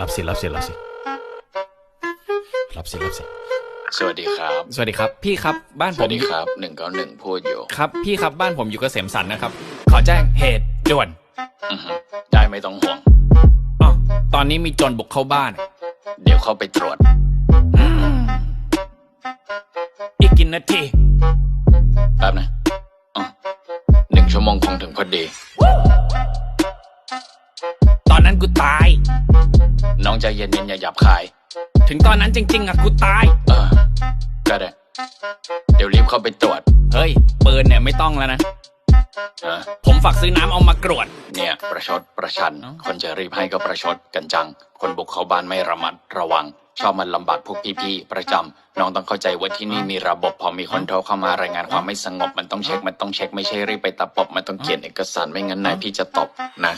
รับสิรับสิรับสิรับสิรับสิสวัสดีครับ สวัสดีครับ พี่ครับบ้านสผวัมสดีครับหนึ่งเก้าหนึ่งพูดอยู่ครับ พี่ครับบ้านผมอยู่เกษมสันนะครับ ขอแจ้งเหตุด่วนอือฮึได้ไม่ต้องห่วงอ๋อตอนนี้มีโจรบุกเข้าบ้าน เดี๋ยวเข้าไปตรวจอีกกินนาทีแป๊บนะอ๋อหนึ่งชั่วโมงคงถึงพอดี ตอนนั้นกูตาย น้องใจเย็นๆอย่าหยับคาย ถึงตอนนั้นจริง ๆอะกูตาย เออก็ได้เดี๋ยวรีบเข้าไปตรวจ เฮ้ยปืนเนี่ยไม่ต้องแล้วนะนะผมฝากซื้อน้ำเอามากรวด เนี่ยประชดประชันเอ้าคนจะรีบให้ก็ประชดกันจัง คนบุกเข้าบ้านไม่ระมัดระวัง ชอบมันลำบากพวกพี่ๆประจำน้องต้องเข้าใจว่าที่นี่มีระบบ พอมีคนโทรเข้ามารายงานความไม่สงบ มันต้องเช็ค มันต้องเช็ค ไม่ใช่รีบไปตะปบ มันต้องเขียนเอกสารไม่งั้นนายพี่จะตบนะ